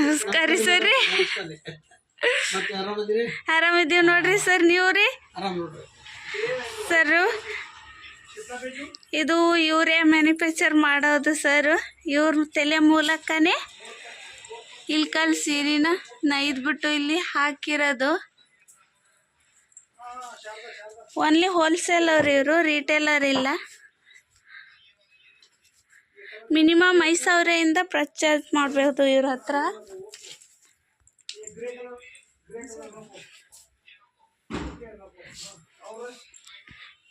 ನಮಸ್ಕಾರ ಸರ್. ರೀ ಆರಾಮಿದ್ದೀವಿ ನೋಡ್ರಿ ಸರ್ ನೀವು ರೀ ಸರ್ ಇದು ಇವರೇ ಮ್ಯಾನುಫ್ಯಾಕ್ಚರ್ ಮಾಡೋದು ಸರ್. ಇವ್ರ ತಲೆ ಮೂಲಕನೇ ಇಲ್ಕಲ್ ಸೀರಿನ ನೈದ್ಬಿಟ್ಟು ಇಲ್ಲಿ ಹಾಕಿರೋದು. ಓನ್ಲಿ ಹೋಲ್ಸೇಲರ್ ಇವರು ರಿಟೇಲರ್ ಇಲ್ಲ. ಮಿನಿಮಮ್ ಐದು ಸಾವಿರದಿಂದ ಪರ್ಚೇಸ್ ಮಾಡಬಹುದು ಇವ್ರ ಹತ್ರ.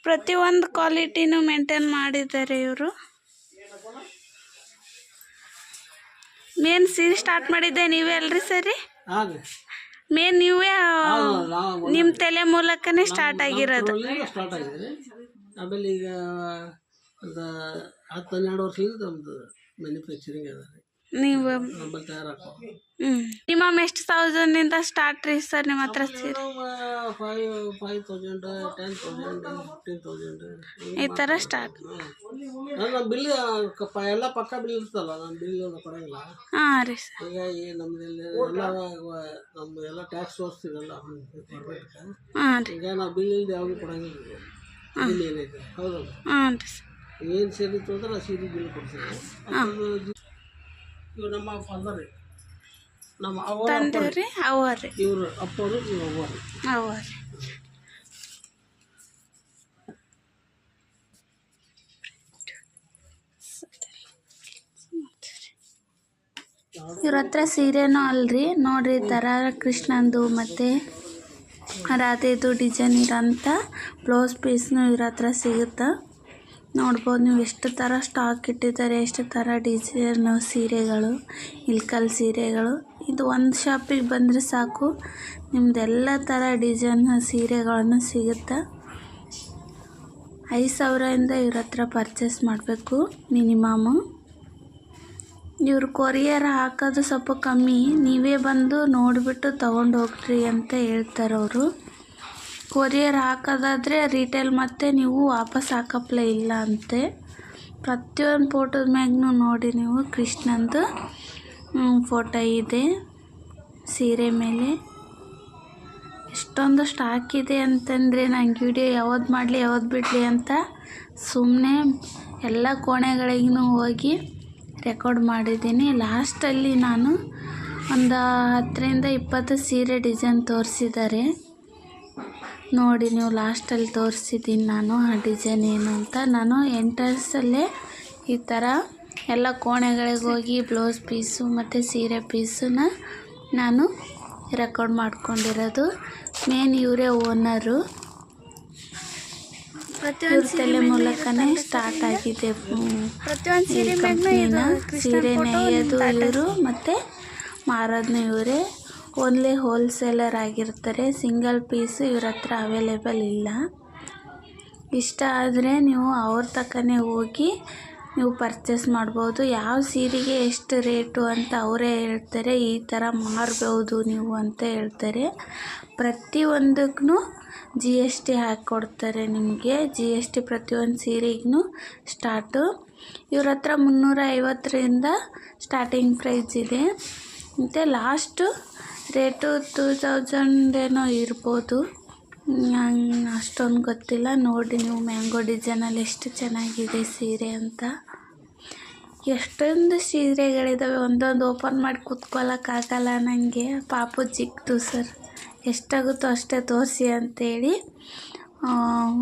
ಪ್ರತಿಯೊಂದು ಕ್ವಾಲಿಟಿನೂ ಮೇಂಟೈನ್ ಮಾಡಿದ್ದಾರೆ ಇವರು. ಮೇನ್ ಸೀರೆ ಸ್ಟಾರ್ಟ್ ಮಾಡಿದ್ದೆ ನೀವೇ ಅಲ್ರಿ ಸರಿ? ಮೇನ್ ನೀವೇ ನಿಮ್ಮ ತಲೆ ಮೂಲಕನೇ ಸ್ಟಾರ್ಟ್ ಆಗಿರೋದು. ಆಮೇಲೆ ಈಗ ಹತ್ತು ಹನ್ನೆರಡು ವರ್ಷದಿಂದ ನಮ್ದು ಮ್ಯಾನುಫ್ಯಾಕ್ಚರಿಂಗ್ ಅದ ರೀ. ನೀವು ನಮ್ಮಲ್ಲಿ ತಯಾರಾಕೋ ಹ್ಞೂ ಮಿನಿಮಮ್ ಎಷ್ಟು ತೌಸಂಡಿಂದ ಸ್ಟಾರ್ಟ್ ರೀ ಸರ್ ನಿಮ್ಮ ಹತ್ರ ಸೀರೆ five five thousand ten thousand fifteen thousand ಈ ಥರ ಸ್ಟಾರ್ಟ್ ನಮ್ಮ ಬಿಲ್ ಎಲ್ಲ ಪಕ್ಕ ಬಿಲ್ ಇರ್ತಲ್ಲ ನಮ್ಮ ಬಿಲ್ ಕೊಡಂಗಿಲ್ಲ. ಹಾಂ ರೀ ಸರ್. ಹೀಗಾಗಿ ನಮ್ಮದೆಲ್ಲ ಎಲ್ಲ ನಮ್ಮ ಎಲ್ಲ ಟ್ಯಾಕ್ಸ್ ತೋರಿಸ್ತೀವಲ್ಲ ಗೌರ್ಮೆಂಟ್ಗೆ ಹಾಂ ರೀ. ಈಗ ನಾವು ಬಿಲ್ ಇಲ್ದ ಯಾವಾಗೂ ಕೊಡಂಗಿಲ್ಲ. ಬಿಲ್ ಏನೈತೆ ಹೌದಲ್ಲ? ಹಾಂ ರೀ ಸರ್. ಏನು ಸೇರಿತ್ತು ಅಂದ್ರೆ ಆ ಸೀರೆ ಬಿಲ್ ಕೊಡ್ತೀವಿ ಇವ್ರು ನಮ್ಮ ಫಾದರ್ ನಮ್ಮ ಅವ್ವ ತಂದೆ ರೀ ಅವ ರೀ. ಇವರು ಅಪ್ಪರು ಇವ್ರ ಅವ್ವ ರೀ. ಅವ ರೀ. ಇವ್ರ ಹತ್ರ ಸೀರೆನೂ ಅಲ್ರಿ. ನೋಡ್ರಿ ಈ ಥರ ಕೃಷ್ಣಂದು ಮತ್ತು ರಾಧೆದು ಡಿಸೈನ್ ಇರೋಂಥ ಬ್ಲೌಸ್ ಪೀಸ್ನು ಇವ್ರ ಹತ್ರ ಸಿಗುತ್ತೆ? ನೋಡ್ಬೋದು, ನೀವು ಎಷ್ಟು ಥರ ಸ್ಟಾಕ್ ಇಟ್ಟಿದ್ದಾರೆ, ಎಷ್ಟು ಥರ ಡಿಸೈನ್ ಸೀರೆಗಳು, ಇಲ್ಕಲ್ ಸೀರೆಗಳು. ಇದು ಒಂದು ಶಾಪಿಗೆ ಬಂದರೆ ಸಾಕು. ನಿಮ್ದೆಲ್ಲ ಥರ ಡಿಸೈನ್ ಸೀರೆಗಳನ್ನು ಸಿಗುತ್ತೆ. ಐದು ಸಾವಿರದಿಂದ ಇವ್ರ ಹತ್ರ ಪರ್ಚೇಸ್ ಮಾಡಬೇಕು ಮಿನಿಮಮು ಇವರು ಕೊರಿಯರ್ ಹಾಕೋದು ಸ್ವಲ್ಪ ಕಮ್ಮಿ. ನೀವೇ ಬಂದು ನೋಡಿಬಿಟ್ಟು ತೊಗೊಂಡು ಹೋಗ್ರಿ ಅಂತ ಹೇಳ್ತಾರೆ ಅವರು ಕೊರಿಯರ್ ಹಾಕೋದಾದರೆ ರಿಟೇಲ್ ಮತ್ತೆ ನೀವು ವಾಪಸ್ ಹಾಕಪ್ಲೆ ಇಲ್ಲ ಅಂತೆ. ಪ್ರತಿಯೊಂದು ಫೋಟೋದ ಮ್ಯಾಗೂ ನೋಡಿ ನೀವು, ಕೃಷ್ಣಂದು ಫೋಟೋ ಇದೆ, ಸೀರೆ ಮೇಲೆ. ಎಷ್ಟೊಂದು ಸ್ಟಾಕ್ ಇದೆ ಅಂತಂದರೆ ನಂಗೆ ವಿಡಿಯೋ ಯಾವ್ದು ಮಾಡಲಿ, ಯಾವ್ದು ಬಿಡಲಿ ಅಂತ ಸುಮ್ಮನೆ ಎಲ್ಲ ಕೋಣೆಗಳಿಗೂ ಹೋಗಿ ರೆಕಾರ್ಡ್ ಮಾಡಿದ್ದೀನಿ. ಲಾಸ್ಟಲ್ಲಿ ನಾನು ಒಂದು ಹತ್ತರಿಂದ ಇಪ್ಪತ್ತು ಸೀರೆ ಡಿಸೈನ್ ತೋರಿಸಿದ್ದಾರೆ. ನೋಡಿ ನೀವು ಲಾಸ್ಟಲ್ಲಿ ತೋರಿಸಿದ್ದೀನಿ ನಾನು ಆ ಡಿಸೈನ್ ಏನು ಅಂತ. ನಾನು ಎಂಟ್ರೆನ್ಸಲ್ಲೇ ಈ ಥರ ಎಲ್ಲ ಕೋಣೆಗಳಿಗೆ ಹೋಗಿ ಬ್ಲೌಸ್ ಪೀಸು ಮತ್ತು ಸೀರೆ ಪೀಸನ್ನ ನಾನು ರೆಕಾರ್ಡ್ ಮಾಡ್ಕೊಂಡಿರೋದು. ಮೇನ್ ಇವರೇ ಓನರು ತಲೆ ಮೂಲಕನೇ ಸ್ಟಾರ್ಟ್ ಆಗಿದೆ. ಕಂಪ್ನಿನ ಸೀರೆ ನೆಯ್ಯೋದು ಇವರು ಮತ್ತು ಮಾರೋದನ್ನ ಇವರೇ. ಓನ್ಲಿ ಹೋಲ್ಸೇಲರ್ ಆಗಿರ್ತಾರೆ, ಸಿಂಗಲ್ ಪೀಸು ಇವ್ರ ಹತ್ರ ಅವೈಲೇಬಲ್ ಇಲ್ಲ. ಇಷ್ಟ ಆದರೆ ನೀವು ಅವ್ರ ತಕ್ಕನೇ ಹೋಗಿ ನೀವು ಪರ್ಚೇಸ್ ಮಾಡ್ಬೋದು. ಯಾವ ಸೀರೆಗೆ ಎಷ್ಟು ರೇಟು ಅಂತ ಅವರೇ ಹೇಳ್ತಾರೆ. ಈ ಥರ ಮಾರ್ಬೋದು ನೀವು ಅಂತ ಹೇಳ್ತಾರೆ. ಪ್ರತಿಯೊಂದಕ್ಕೂ ಜಿ ಎಸ್ ಟಿ ಹಾಕ್ಕೊಡ್ತಾರೆ ನಿಮಗೆ. ಜಿ ಎಸ್ ಟಿ ಪ್ರತಿಯೊಂದು ಸೀರೆಗೂ ಸ್ಟಾರ್ಟು. ಇವ್ರ ಹತ್ರ ಮುನ್ನೂರ ಐವತ್ತರಿಂದ ಸ್ಟಾರ್ಟಿಂಗ್ ಪ್ರೈಸ್ ಇದೆ. ಮತ್ತು ಲಾಸ್ಟು ರೇಟು ಟೂ ತೌಸಂಡ್ ಏನೋ ಇರ್ಬೋದು. ನಂಗೆ ಅಷ್ಟೊಂದು ಗೊತ್ತಿಲ್ಲ. ನೋಡಿ ನೀವು ಮ್ಯಾಂಗೋ ಡಿಸೈನಲ್ಲಿ ಎಷ್ಟು ಚೆನ್ನಾಗಿದೆ ಸೀರೆ ಅಂತ. ಎಷ್ಟೊಂದು ಸೀರೆಗಳಿದ್ದಾವೆ ಒಂದೊಂದು ಓಪನ್ ಮಾಡಿ ಕೂತ್ಕೊಳ್ಳೋಕ್ಕಾಗಲ್ಲ ನನಗೆ ಪಾಪು ಚಿಕ್ಕದು ಸರ್. ಎಷ್ಟಾಗುತ್ತೋ ಅಷ್ಟೇ ತೋರಿಸಿ ಅಂತೇಳಿ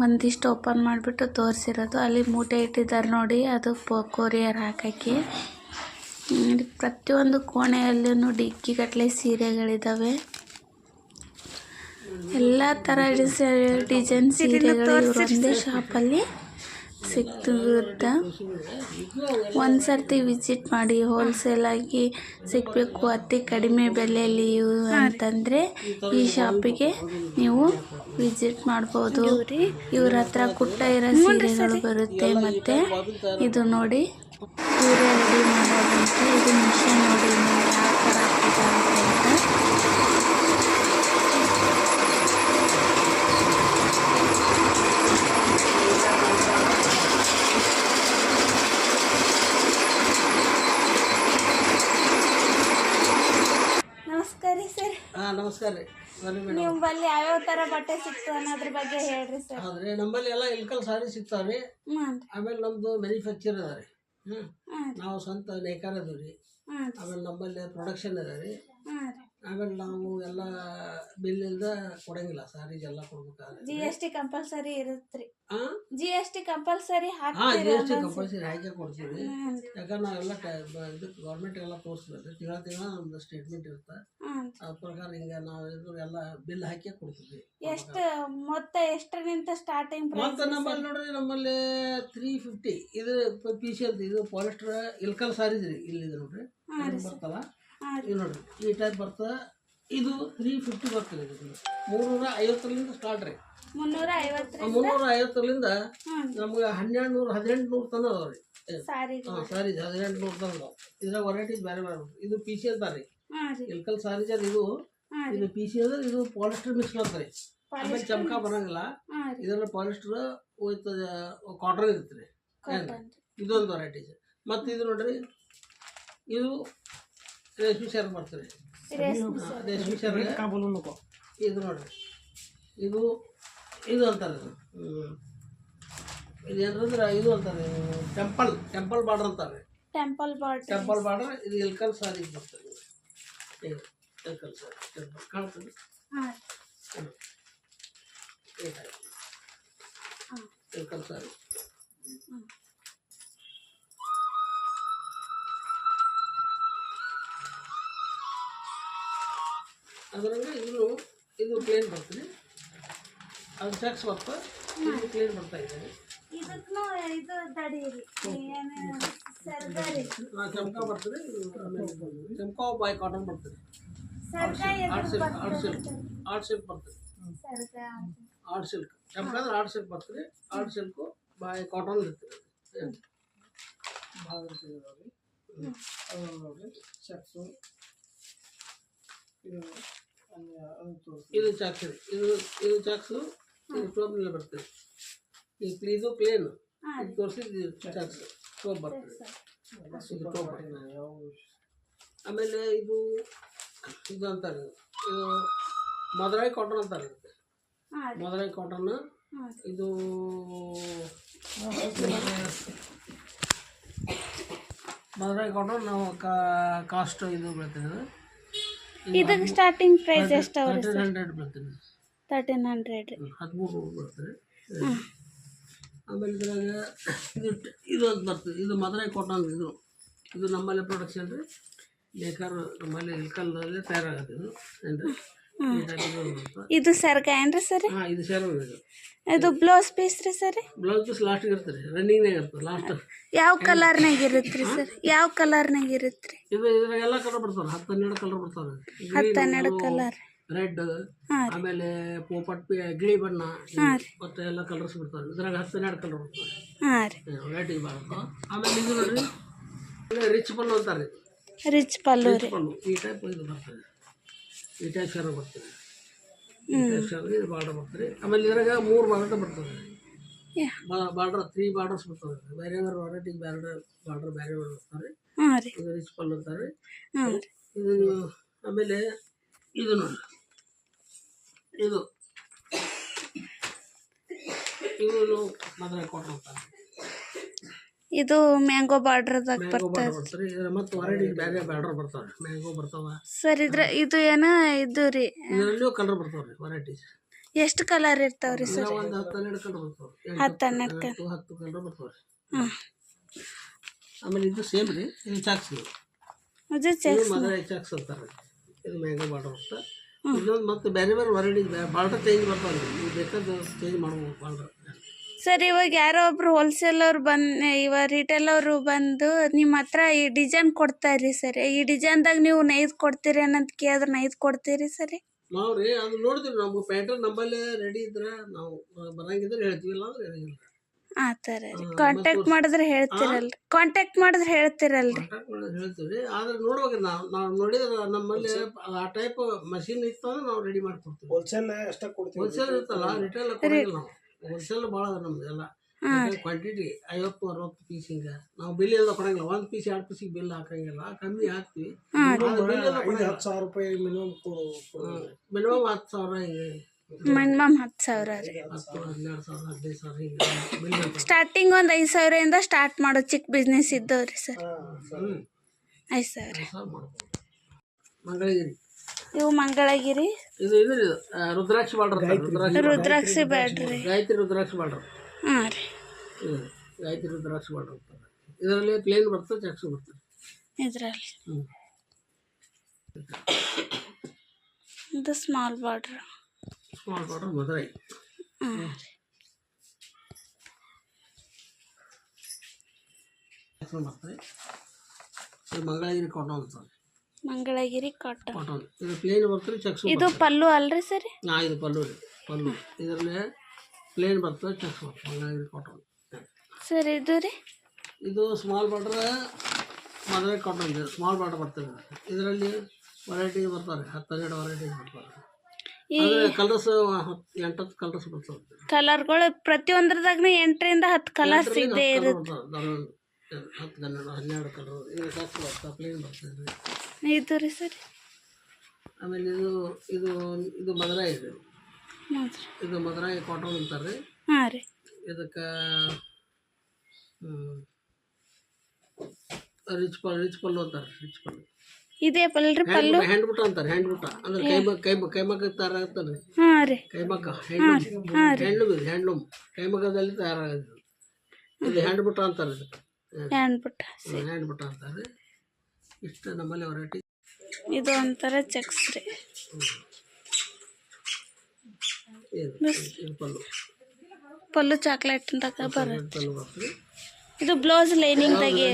ಒಂದಿಷ್ಟು ಓಪನ್ ಮಾಡಿಬಿಟ್ಟು ತೋರಿಸಿರೋದು. ಅಲ್ಲಿ ಮೂಟೆ ಇಟ್ಟಿದ್ದಾರೆ ನೋಡಿ. ಅದು ಕೊರಿಯರ್ ಹಾಕೋಕ್ಕೆ. ಹ್ಮ್, ಪ್ರತಿಯೊಂದು ಕೋಣೆಯಲ್ಲೂ ಡಿಕ್ಕಿಗಟ್ಟಲೆ ಸೀರೆಗಳಿದ್ದಾವೆ ಎಲ್ಲ ಥರ ಡಿಸೈನ್ ಸೀರೆಗಳು ಒಂದೇ ಶಾಪಲ್ಲಿ ಸಿಗ್ತಿರುತ್ತೆ ಒಂದು ಸರ್ತಿ ವಿಸಿಟ್ ಮಾಡಿ ಹೋಲ್ಸೇಲಾಗಿ ಸಿಗಬೇಕು ಅತಿ ಕಡಿಮೆ ಬೆಲೆಯಲ್ಲಿ ಅಂತಂದ್ರೆ ಈ ಶಾಪಿಗೆ ನೀವು ವಿಸಿಟ್ ಮಾಡ್ಬೋದು. ಇವ್ರ ಹತ್ರ ಕುಟ್ಟ ಇರೋ ಸೀರೆಗಳು ಬರುತ್ತೆ ಮತ್ತು. ಇದು ನೋಡಿ ಸೀರೆ ರೆಡಿ ಮಾಡೋದಂತೆ ಇದು ಮಿಷನ್ ನೋಡಿ ನೀವು ಯಾವ ಥರ ಹಾಕಿದ್ದಾರೆ ಅಂತ ಹಾಂ ನಮಸ್ಕಾರ ರೀ ಬನ್ನಿ ಮೇಡಮ್ ನಿಮ್ಮಲ್ಲಿ ಯಾವ್ಯಾವ ಥರ ಬಟ್ಟೆ ಸಿಕ್ತು ಅನ್ನೋದ್ರ ಬಗ್ಗೆ ಹೇಳ್ರಿ ಸರ್. ಆದ್ರೆ ನಮ್ಮಲ್ಲಿ ಎಲ್ಲ ಇಲ್ಕಲ್ ಸಾರಿ ಸಿಗ್ತಾವ್ರಿ ಹ್ಞೂ ಆಮೇಲೆ ನಮ್ಮದು ಮ್ಯಾನುಫ್ಯಾಕ್ಚರ್ ಅದ ರೀ ನಾವು ಸ್ವಂತ ನೇಕಾರ ಅದೀವಿ ರೀ ಆಮೇಲೆ ನಮ್ಮಲ್ಲಿ ಪ್ರೊಡಕ್ಷನ್ ಅದ ರೀ ಹಾಂ ರೀ ಆಮೇಲೆ ನಾವು ಎಲ್ಲ ಬಿಲ್ ಇಲ್ದ ಕೊಡಂಗಿಲ್ಲ ಸಾರಿಗೆಲ್ಲ ಕೊಡ್ಬೇಕಾದ್ರೆ. ಜಿ ಎಸ್ ಟಿ ಕಂಪಲ್ಸರಿ ಇರುತ್ತೆ ಜಿ ಎಸ್ ಟಿ ಕಂಪಲ್ಸರಿ ಹಾಕಿ ಜಿ ಎಸ್ ಟಿ ಕಂಪಲ್ಸರಿ ಹಾಕಿ ಕೊಡ್ತೀವಿ. ಯಾಕಂದ್ರೆ ನಾವೆಲ್ಲ ಟ ಗೌರ್ಮೆಂಟ್ ಎಲ್ಲ ತೋರಿಸ್ಬೇಕು ತಿಂಗಳ ತಿಂಗಳ ನಮ್ದು ಸ್ಟೇಟ್ಮೆಂಟ್ ಇರುತ್ತೆ. ಅದ್ರ ಪ್ರಕಾರ ಹಿಂಗೆ ನಾವು ಇದು ಎಲ್ಲ ಬಿಲ್ ಹಾಕಿ ಕೊಡ್ತೀವಿ. ಎಷ್ಟು ಮೊತ್ತ ಎಷ್ಟರಿಂದ ಸ್ಟಾರ್ಟಿಂಗ್ ಮೊತ್ತ ನಮ್ಮಲ್ಲಿ ನೋಡ್ರಿ ನಮ್ಮಲ್ಲಿ ತ್ರೀ ಫಿಫ್ಟಿ ಇದು ಪಿ ಸಿ ಅಂತ ಇದು ಪಾಲಿಸ್ಟರ್ ಇಲ್ಕಲ್ ಸಾರಿದ್ರಿ. ರೀ ಇಲ್ಲಿದೆ ನೋಡ್ರಿ. ಬರ್ತಲ್ಲ ಇದು ನೋಡ್ರಿ ಈ ಟೈಪ್ ಬರ್ತದೆ ಇದು ತ್ರೀ ಫಿಫ್ಟಿ ಬರ್ತದೆ ಇದು ಮೂರ್ನೂರ ಐವತ್ತರಿಂದ ಸ್ಟಾರ್ಟ್ ರೀ. ಮುನ್ನೂರ ಐವತ್ತರಿಂದ ಮುನ್ನೂರ ಐವತ್ತರಿಂದ ನಮ್ಗೆ ಹನ್ನೆರಡು ನೂರು ಹದಿನೆಂಟು ನೂರು ತನಕ ಅದಾವ ರೀ. ಸಾರಿ ಹಾಂ ಸಾರೀಸ್ ಹದಿನೆಂಟು ನೂರು ತನಕ ಅದಾವ. ಇದ್ರಾಗ ವೆರೈಟೀಸ್ ಬೇರೆ ಬೇರೆ ಇದು ಪಿ ಸಿ ಅಂತಾರೆ ರೀ. ಇಲ್ಕಲ್ ಸಾರೀಸ್ ಅದು ಇದು ಇದು ಪಿ ಸಿ ಅಂದ್ರೆ ಇದು ಪಾಲಿಸ್ಟರ್ ಮಿಕ್ಸ್ ಮಾಡ್ತಾರೆ ಆಮೇಲೆ ಚಮಕ ಬರಂಗಿಲ್ಲ. ಇದೆಲ್ಲ ಪಾಲಿಸ್ಟರ್ ವಿತ್ ಕಾಟನ್ ಇರುತ್ತೆ ರೀ. ಇದೊಂದು ವೆರೈಟೀಸ್ ಮತ್ತೆ ಇದು ನೋಡ್ರಿ ಇದು ರೇಷ್ಮೆ ಶರ್ಟ್ ಬರ್ತದೆ ರೇಷ್ಮೆ ಹಾ, ಕಾಬೂಲು ಇದು ನೋಡ್ರಿ. ಇದು ಇದು ಅಂತಾರೆ ಇದು ಏನಂದ್ರೆ ಇದು ಅಂತಾರೆ ಟೆಂಪಲ್ ಟೆಂಪಲ್ ಬಾರ್ಡರ್ ಅಂತಾರೆ. Temple border. ಟೆಂಪಲ್ ಬಾರ್ಡರ್ ಇದು ಎಲ್ಕಲ್ ಸಾರಿ ಬರ್ತದೆ. ಇದು ಇಲ್ಕಲ್ ಸಾರಿ ಟೆಂಪಲ್ ಕಾಣ್ತದೆ. ಇಲ್ಕಲ್ ಸಾರಿ. ಅದರಂಗೆ ಇದು ಇದು ಪ್ಲೇನ್ ಬರ್ತದೆ. ಅದು ಸೆಕ್ಸ್ ಬರ್ತದೆ ಇದು ಪ್ಲೇನ್ ಬರ್ತಾ ಇದೆ. ಇದಕ್ಕೂ ಇದು ತಡೀರಿ ಏನು ಸರ್ಕಾರಿ? ಚಮಕ ಬರ್ತದೆ ಚಮಕ ಬಾಯ್ ಕಾಟನ್ ಬರ್ತದೆ. Art silk art silk art silk ಬರ್ತದೆ? ಆರ್ಟ್ ಸಿಲ್ಕ್ ಚಮಕ ಅಂದ್ರೆ ಆರ್ಟ್ ಸಿಲ್ಕ್ ಬರ್ತದೆ ಆರ್ಟ್ ಸಿಲ್ಕು ಬಾಯ್ ಕಾಟನ್ ಇರ್ತದೆ? ಭಾಳ. ನೋಡ್ರಿ ಇದು. ಇದು ಚಾಕ್ಸ್ ಇದು ಇದು ಚಾಕ್ಸು ಇದು ಟೋಪ್ನಲ್ಲಿ ಬರ್ತದೆ. ಈ ಇದು ಪ್ಲೇನ್ ಇದು ತೋರಿಸಿದ್ದು ಚಾಕ್ಸ್. ಟೋಪ್ ಬರ್ತದೆ. ಇದು. ಆಮೇಲೆ ಇದು ಇದು ಅಂತಾರೆ. ಇದು ಮದುರೈ ಕಾಟನ್ ಅಂತಾರೆ. ಇದಕ್ಕೆ. ಹಾಂ ರೀ ಮದುರೈ ಕಾಟನ್ ಇದು ಮದುರೈ ಕಾಟನ್ ನಾವು ಕಾಸ್ಟ್ ಇದು ಬೀಳ್ತದೆ. ಇದಕ್ಕೆ ಸ್ಟಾರ್ಟಿಂಗ್ ಪ್ರೈಸ್ ಎಷ್ಟು ಅವ್ರಿ ಬೀಳ್ತದೆ ತರ್ಟೀನ್ ಹಂಡ್ರೆಡ್ ರೀ ಹದಿಮೂರು ಬರ್ತದೆ ಆಮೇಲೆ ಇದ್ರಾಗ ಇದು ಇದೊಂದು ಬರ್ತದೆ. ಇದು ಮದುರೈ ಕಾಟನ್ ಇದು. ಇದು ನಮ್ಮಲ್ಲಿ ಪ್ರೊಡಕ್ಷನ್ ರೀ. ಬೇಕಾದ್ರೆ ನಮ್ಮಲ್ಲಿ ಇಲ್ಕಲ್ಲಲ್ಲೇ ತಯಾರಾಗುತ್ತೆ ಇದು. ಏನು ಈ type ಇದು ಬರ್ತದೆ. ಇದು ಸರ್ಗ ಏನ್ರಿ ಸರ್? ಹಾಂ ಇದು ಸರ್ಗ ಇದು. ಇದು ಬ್ಲೌಸ್ ಪೀಸ್ ರೀ ಸರ್? ಬ್ಲೌಸ್ ಪೀಸ್ ಲಾಸ್ಟಿಗೆ ರನ್ನಿಂಗ್ ರನ್ನಿಂಗ್ನಾಗ ಇರ್ತದೆ ಲಾಸ್ಟ್ ಯಾವ ಕಲರ್ನಾಗ ಇರುತ್ತೆ ರೀ ಸರ್? ಯಾವ ಕಲರ್ನಾಗ ಇರುತ್ತೆ ರೀ ಇದು ಇದ್ರಾಗ ಎಲ್ಲ ಕಲರ್ ಬರ್ತಾವೆ ಹತ್ತು ಹನ್ನೆರಡು ಕಲರ್ ಬರ್ತಾವೆ ಹತ್ತು ಹನ್ನೆರಡು ಕಲರ್ ರೆಡ್ ಆಮೇಲೆ ಪೋಪಟ್ ಗಿಳಿ ಬಣ್ಣ ರೀ. ಮತ್ತೆ ಎಲ್ಲ ಕಲರ್ಸ್ ಬರ್ತಾವೆ ಇದ್ರಾಗ ಹತ್ತು ಹನ್ನೆರಡು ಕಲರ್ ಬರ್ತಾವೆ ಹಾಂ ರೀ. ವೆರೈಟಿ ಬರ್ತಾವೆ ಆಮೇಲೆ ಇದು ನೋಡ್ರಿ ರಿಚ್ ಪಲ್ಲು ಅಂತಾರೆ. ರಿಚ್ ಪಲ್ಲು ರಿಚ್ ಪಲ್ಲು ಈ ಟೈಪ್ ಇದು ಬರ್ತದೆ. ಈ ಟೈಪ್ ಸರ್ ಬರ್ತದೆ. ಇದು ಬಾರ್ಡರ್ ಬರ್ತದೆ? ಆಮೇಲೆ ಇದ್ರಾಗ ಮೂರು ಬಾರ್ಡರ್ ಬರ್ತದೆ. ಬಾರ್ಡರ್ ತ್ರೀ ಬಾರ್ಡರ್ಸ್ ಬರ್ತದೆ ಬೇರೆ ಬೇರೆ ವೆರೈಟಿ ಬಾರ್ಡರ್ ಬಾರ್ಡರ್ ಬೇರೆ ಬೇರೆ ಬರ್ತಾರೆ ಇದು ರಿಚ್ ಪಲ್ ಅಂತಾರೆ. ಇದು ಆಮೇಲೆ ಇದು ನೋಡಿ. ಇದು. ಇವರು ಮದುವೆ ಕೊಟ್ಟಿರ್ತಾರೆ ಇದು ಮ್ಯಾಂಗೋ ಬಾರ್ಡ್ರದಾಗ ಬರ್ತದೆ ಮತ್ತು ಬೇರೆ ಬಾರ್ಡರ್ ಬರ್ತಾವೆ. ಮ್ಯಾಂಗೋ ಬರ್ತಾವ. ಸರ್ ಇದ್ರ ಇದು ಏನ ಇದು ರೀ ಕಲರ್ ಎಷ್ಟು ಕಲರ್ ಇರ್ತಾವ್ರಿ ಸರ್? ಒಂದು ಹತ್ತು ಹನ್ನೆರಡು ಕಲರ್ ಬರ್ತಾವೆ ಹತ್ತು ಹನ್ನೆರಡು ಹತ್ತು ಹತ್ತು ಕಲರ್ ಬರ್ತಾವೆ ರೀ ಹಾಂ ಆಮೇಲೆ ಇದು ಸೇಮ್ ರೀ ಇದು ಚಾಕ್ಸ್ ಇದು ಇದು ಚೆಕ್ ಮದುವೆ ಚಾಕ್ಸ್ ಅಂತಾರೆ. ಇದು ಮ್ಯಾಂಗೋ ಬಾರ್ಡರ್ ಇನ್ನೊಂದು ಮತ್ತೆ ಬೇರೆ ಬೇರೆ ವೆರೈಟಿ ಬಾರ್ಡರ್ ಚೇಂಜ್ ಬರ್ತಾವೆ ರೀ ನೀವು ಬೇಕಾದ್ರೆ ಚೇಂಜ್ ಮಾಡ್ಬೋದು ಬಾರ್ಡರ್. ಸರ್ ಇವಾಗ ಯಾರೋ ಒಬ್ರು ಹೋಲ್ಸೇಲವ್ರು ಬಂದ್ ಇವಾಗ ರಿಟೇಲ್ ಅವರು ಬಂದು ನಿಮ್ಮ ಹತ್ರ ಈ ಡಿಸೈನ್ ಕೊಡ್ತಾರ್ರಿ ಸರ್. ಈ ಡಿಸೈನ್ದಾಗ ನೀವು ನೈದು ಕೊಡ್ತೀರಿ ಅನ್ನೋದು ಕೇಳಿದ್ರೆ ನೈದು ಕೊಡ್ತೀರಿ ಸರಿ? ನಾವು ರೀ ಅದು ನೋಡ್ತೀವಿ ನಮ್ಗೆ ಪ್ಯಾಟರ್ನ್ ನಮ್ಮಲ್ಲೇ ರೆಡಿ ಇದ್ರೆ ನಾವು ಆ, ಬರಂಗಿದ್ರೆ ಹೇಳ್ತೀವಿ ಇಲ್ಲ ಅಂದ್ರೆ ಹೇಳಿಲ್ಲ ಆ ಥರ ರೀ ಕಾಂಟ್ಯಾಕ್ಟ್ ಮಾಡಿದ್ರೆ ಹೇಳ್ತೀರಲ್ರಿ ಕಾಂಟ್ಯಾಕ್ಟ್ ಮಾಡಿದ್ರೆ ಹೇಳ್ತೀರಲ್ರಿ ಕಾಂಟ್ಯಾಕ್ಟ್ ಮಾಡೋದು ಹೇಳ್ತೀವಿ ಆದ್ರೆ ನೋಡುವಾಗ ನಾವು ನಾವು ನೋಡಿದ್ರೆ ನಮ್ಮಲ್ಲಿ ಆ ಟೈಪ್ ಮಷಿನ್ ಇತ್ತು ಅಂದ್ರೆ ನಾವು ರೆಡಿ ಮಾಡ್ಕೊಡ್ತೀವಿ. ಹೋಲ್ಸೇಲ್ ಅಷ್ಟೇ ಕೊಡ್ತೀವಿ. ಹೋಲ್ಸೇಲ್ ಇರ್ತಲ್ಲ ರಿಟೇಲ್ ಕೊಡಂಗಿಲ್ಲ ನಾವು. ಹೋಲ್ಸೇಲ್ ಭಾಳ ಅದ ನಮ್ದೆಲ್ಲ ಎಲ್ಲ. ಕ್ವಾಂಟಿಟಿ ಐವತ್ತು ಅರವತ್ತು ಪೀಸ್ ಹಿಂಗೆ. ನಾವು ಬಿಲ್ ಎಲ್ಲ ಕೊಡಂಗಿಲ್ಲ. ಒಂದ್ ಪೀಸ್ ಎರಡು ಪೀಸಿಗೆ ಬಿಲ್ ಹಾಕಂಗಿಲ್ಲ. ಕಮ್ಮಿ ಹಾಕ್ತಿವಿ. ಹತ್ತು ಸಾವಿರ ರೂಪಾಯಿ ಮಿನಿಮಮ್ ಮಿನಿಮಮ್ ಹತ್ತು ಸಾವಿರ ಹಿಂಗೆ. ಮಿನಿಮಮ್ ಹತ್ತು ಸಾವಿರ ರೀ. ಹತ್ತು ಹನ್ನೆರಡು ಸಾವಿರ ಹದಿನೈದು ಸಾವಿರ ಹಿಂಗೆ ಸ್ಟಾರ್ಟಿಂಗ್ ಒಂದು ಐದು ಸಾವಿರದಿಂದ ಸ್ಟಾರ್ಟ್ ಮಾಡೋ ಚಿಕ್ಕ ಬಿಸ್ನೆಸ್ ಇದ್ದವ್ರಿ ಸರ್. ಐದು ಸಾವಿರ. ಮಂಗಳಗಿರಿ. ಇವು ಮಂಗಳಗಿರಿ. ಇದು ಇದು ಆ, ರುದ್ರಾಕ್ಷಿ ಬಾರ್ಡರ್ ರುದ್ರಾಕ್ಷಿ ರುದ್ರಾಕ್ಷಿ ಬ್ಯಾಡ್ರಿ ಗಾಯತ್ರಿ ರುದ್ರಾಕ್ಷಿ ಬಾರ್ಡರ್ ಹಾಂ ರೀ. ಇದು ಗಾಯತ್ರಿ ರುದ್ರಾಕ್ಷಿ ಬಾರ್ಡರ್ ಇದರಲ್ಲಿ ಪ್ಲೇನ್ ಬರ್ತದೆ ಚಾಕ್ಸು ಬರ್ತದೆ. ಇದರಲ್ಲಿ. ಹ್ಞೂ ಇದು small border small border Madurai ಹಾಂ ರೀ. ಬರ್ತದೆ. ಇದು ಮಂಗಳಗಿರಿ ಅಂತಾರೆ. ಮಂಗಳಗಿರಿ ಕಾಟನ್. ಕಾಟನ್. ಇದು ಪ್ಲೇನ್ ಬರ್ತದೆ ಚೆಕ್ಸ್ ಇದು ಪಲ್ಲು ಅಲ್ರಿ ಸರ್? ಹಾಂ ಇದು ಪಲ್ಲು ರೀ ಪಲ್ಲು. ಇದರಲ್ಲಿ ಪ್ಲೇನ್ ಬರ್ತದೆ ಚೆಕ್ಸ್ ಬರ್ತದೆ ಮಂಗಳಗಿರಿ ಕಾಟನ್. ಸರ್ ಇದು ರೀ? ಇದು ಸ್ಮಾಲ್ ಬಾರ್ಡ್ರ್ ಮದುವೆ ಕಾಟನ್ ಇದೆ. ಸ್ಮಾಲ್ ಬಾರ್ಡರ್ ಬರ್ತದೆ. ಇದರಲ್ಲಿ ವೆರೈಟಿ ಬರ್ತಾರೆ ಹತ್ತು ಹನ್ನೆರಡು ವೆರೈಟಿ ಬರ್ತಾರೆ. ಈ ಕಲರ್ಸ್ ಎಂಟತ್ತು ಕಲರ್ಸ್ ಬರ್ತವೆ ಕಲರ್ಗಳು ಪ್ರತಿಯೊಂದ್ರದಾಗ್ನು ಎಂಟರಿಂದ ಹತ್ತು ಕಲರ್ಸ್ ಇದೆ ಇರುತ್ತೆ. ಹತ್ತು ಹನ್ನೆರಡು ಹನ್ನೆರಡು ಕಲರ್ ಇದು ಜಾಸ್ತಿ ಬರ್ತವೆ ಪ್ಲೇನ್ ಬರ್ತದೆ. ಇದು ರೀ ಸರ್. ಆಮೇಲೆ ಇದು ಇದು ಇದು ಮದುರೈ ಇದೆ. ಇದು ಮದುರೈ ಕಾಟನ್ ಅಂತಾರೆ ಹಾಂ ರೀ. ಇದಕ್ಕೆ ರಿಚ್ ಪಲ್ ರಿಚ್ ಪಲ್ಲು ಅಂತಾರೆ ರಿಚ್ ಪಲ್ಲು. ಇದೇ ಪಲ್ರಿ ಪಲ್ಲು? ಹ್ಯಾಂಡ್ ಬುಟ್ಟ ಅಂತಾರೆ ಹ್ಯಾಂಡ್ ಬುಟ್ಟ ಅಂದ್ರೆ ಕೈಮಗ್ ಕೈ ಕೈಮಗ್ ತಯಾರಾಗ್ತಾರೆ ಹಾಂ ರೀ. ಕೈಮಗ್ಗ ಹ್ಯಾಂಡ್ಲೂಮ್ ಹ್ಯಾಂಡ್ಲೂಮ್ ಇದು ಹ್ಯಾಂಡ್ಲೂಮ್. ಕೈಮಗ್ಗದಲ್ಲಿ ತಯಾರಾಗೋದು. ಇದು ಹ್ಯಾಂಡ್ ಬುಟ್ಟ ಅಂತಾರೆ ಇದಕ್ಕೆ ಬುಟ್ಟ ಹ್ಯಾಂಡ್ ಬುಟ್ಟ ಅಂತಾರೆ ಇಷ್ಟು ನಮ್ಮಲ್ಲಿ ವೆರೈಟಿ ಇದು ಒಂಥರ ಚೆಕ್ಸ್ ರೀ ಇದು ಇದು ಪಲ್ಲು? ಪಲ್ಲು ಚಾಕ್ಲೇಟ್ ಅಂತಾಗ ಬರುತ್ತೆ. ರೆಡ್ ಪಲ್ಲು ಬರ್ತದೆ ಇದು ಬ್ಲೌಸ್ ಲೈನಿಂಗ್ದಾಗೆ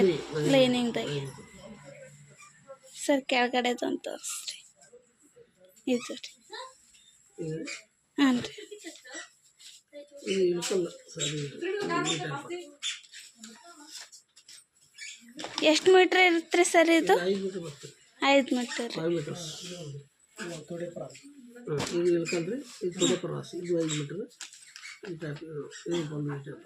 ಲೈನಿಂಗ್ದಾಗೆ ಸರ್ ಕೆಳಗಡೆದು ಅಂತ ತೋರಿಸ್ರಿ ಇದು ರೀ ಇದು? ಹಾಂ ರೀ ಇದು ಇಳ್ಕಲ್ಲ ಸರಿ ಈ type. ಎಷ್ಟು ಮೀಟ್ರ್ ಇರುತ್ತೆ ರೀ ಸರ್ ಇದು? ಐದು ಮೀಟರ್ ಬರ್ತದೆ ಐದು ಮೀಟ್ರ್. ರೀ ಫೈವ್ ಮೀಟರ್ಸ್ ಇದು ಇಳ್ಕಲ್ರಿ ಇದು ತೊಡೆ ಕ್ರಾಸ್ ಇದು ಐದು ಮೀಟರ್. ಈ ಟೈಪ್ ಇದು ಇದು ಒಂದು ಮೀಟರ್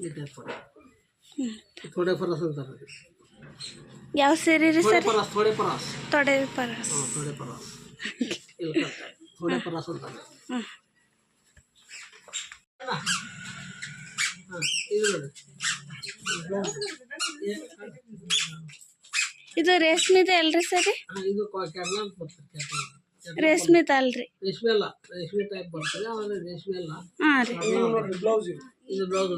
ಈ ಟೈಪ್ ಥೋಡೆ ಪರಾಸ್ ಅಂತಾರೆ ಅದು. ಯಾವ ಸೀರೆ ರೀ ಸರ್? ಪರಾಸ್ ಥೋಡೆ ಪರಾಸ್. ತೊಡೆ ಪರಸ್. ಹಾಂ ಥೋಡೆ ಪರಾಸ್. ಇಳ್ಕಲ್ ಥೋಡೆ ಪರಾಸ್ ಅಂತಾರೆ ಹ್ಞೂ ಹಾಂ ಇದು ರೇಷ್ಮಿದೆ ಅಲ್ರಿ ಸರ್? ರೇಷ್ಮೆ ಇದು ಕ್ಯಾಟ್ಲ ಅಂತ ಬರ್ತದೆ ಕ್ಯಾಟ್ಲ ರೇಷ್ಮಿದ ಅಲ್ರಿ. ರೇಷ್ಮೆ ಅಲ್ಲ ರೇಷ್ಮೆ ಟೈಪ್ ಬರ್ತದೆ ಆಮೇಲೆ ರೇಷ್ಮೆ ಅಲ್ಲ. ಹಾಂ ರೀ. ಬ್ಲೌಸ್ ಇದು ಇದು ಬ್ಲೌಸ್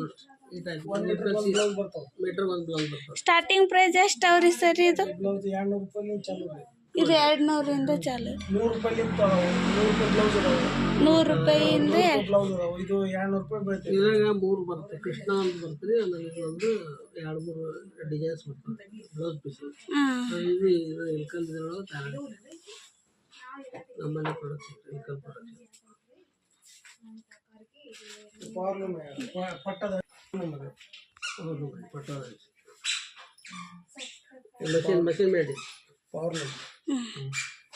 ಈ ಟೈಪ್ ಮೀಟರ್ ಒಂದು ಬ್ಲೌಸ್ ಬರ್ತವೆ ಸ್ಟಾರ್ಟಿಂಗ್ ಪ್ರೈಸ್ ಎಷ್ಟು ಅವ್ರಿ ಸರ್ ಇದು? ಬ್ಲೌಸ್ ಎರಡು ರೂಪಾಯಿ ಚಾಲು ಇದೆ. ಇದು ಎರಡು ನೂರಿಂದ ಚಾಲು ನೂರು ರೂಪಾಯಿಂದ ನೂರು ರೂಪಾಯಿ ಬ್ಲೌಸ್ ಇದಾವೆ. ನೂರು ರೂಪಾಯಿಯಿಂದ ಬ್ಲೌಸ್ ಇದಾವೆ. ಇದು ಎರಡು ನೂರು ರೂಪಾಯಿ ಬೀಳ್ತದೆ. ಇದ್ರಾಗ ಮೂರು ಬರುತ್ತೆ ಕೃಷ್ಣ ಅಂತ ಬರ್ತದೆ ಆಮೇಲೆ ಒಂದು ಎರಡು ಮೂರು ಡಿಸೈನ್ಸ್ ಬರ್ತದೆ. ಬ್ಲೌಸ್ ಪೀಸ್ ಇದು ಇದು ಇಲ್ಕಲ್ ಇದ್ರೊಳಗೆ ತಯಾರು ನಮ್ಮಲ್ಲಿ ಇಲ್ಕಲ್ ಪ್ರೊಡಕ್ಷನ್ ಪಾರ್ಲಮ್ ಪಟ್ಟದ ನಮಗೆ ಹೌದು ಪಟ್ಟ ಮಷಿನ್ ಮಷಿನ್ ಮೇಡಿ ಪಾರ್ಲಮ್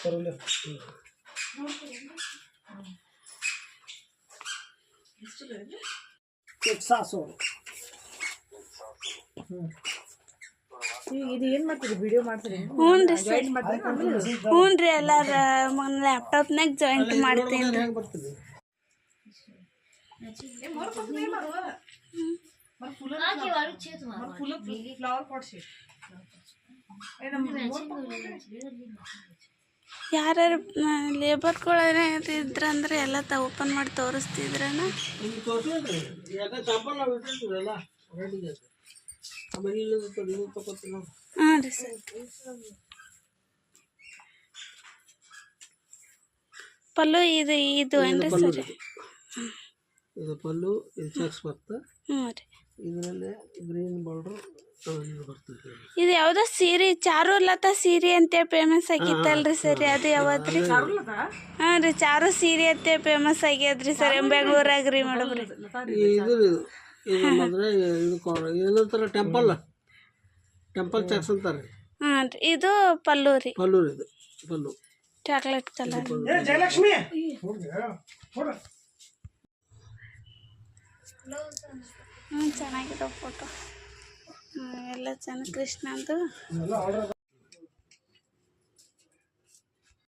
ಪರ್ಲೆ ಸಾಸು ಹ್ಞೂ ರೀ ಸರ್ ಹ್ಞೂ ರೀ ಎಲ್ಲಾರ ಲ್ಯಾಪ್ಟಾಪ್ನಾಗ ಜಾಯಿಂಟ್ ಮಾಡ್ತೀನಿ ರೀ ಹೆಂಗೆ ಬರ್ತದೆ ಯಾರು ಲೇಬರ್ಗಳು ಇದ್ರಂದ್ರೆ ಎಲ್ಲ ತ ಓಪನ್ ಮಾಡಿ ತೋರಿಸ್ತಿದ್ರನ ನಿಮ್ಗೆ ತೋರಿಸಿದ್ರಿ ಯಾಕಂದ್ರೆ ಚಾಂಪಲ್ ನಾವು ಇಟ್ಟಿರ್ತೀವಲ್ಲ ರೆಡಿಗೆ ಆಮೇಲೆ ಇಲ್ಲಿ ನೀವು ತಗೋತೀವಿ ನಾವು ಹಾಂ ರೀ ಸರ್. ಪಲ್ಲು ಇದು ಇದು ಏನ್ರಿ ಪಲ್ಲು ಸರ್? ಇದು. ಇದು ಪಲ್ಲು ಇದು ಚೆಕ್ಸ್ ಬರ್ತದೆ ಹ್ಞೂ ರೀ. ಇದರಲ್ಲಿ ಗ್ರೀನ್ ಬಾರ್ಡರ್ ಇದು ಯಾವ್ದ ಇದು ಯಾವುದೋ ಸೀರೆ ಚಾರು ಲತಾ ಸೀರೆ ಅಂತ ಫೇಮಸ್ ಆಗಿತ್ತಲ್ರಿ ಸರಿ ಅದು ಯಾವತ್ರಿ ಹಾ ರೀ ಚಾರು ಸೀರೆ ಅಂತ ಫೇಮಸ್ ಆಗ್ಯದ್ರಿ ಸರ್ ಬೆಂಗಳೂರಾಗ ರೀ ಮೇಡಮ್ ರೀ. ಇದು ಇದು ಇದು ಅಂದ್ರೆ ಇದು ಕೊ- ಏನಂತಾರೆ ಟೆಂಪಲ್ ಟೆಂಪಲ್ ಚಾಕ್ಸ್ ಅಂತಾರೆ. ಹಾಂ ರೀ ಇದು ಪಲ್ಲೂರಿ ರೀ. ಪಲ್ಲು ಇದು ಪಲ್ಲು. ಚಾಕ್ಲೇಟ್ ಕಲರ್ ಏ ಜಯಲಕ್ಷ್ಮಿ! ನೋಡ್ರಿ ಹ್ಞೂ ಚೆನ್ನಾಗಿದೆ ಫೋಟೋ ಎಲ್ಲ ಚೆನ್ನಾಗಿ ಕೃಷ್ಣಂದು.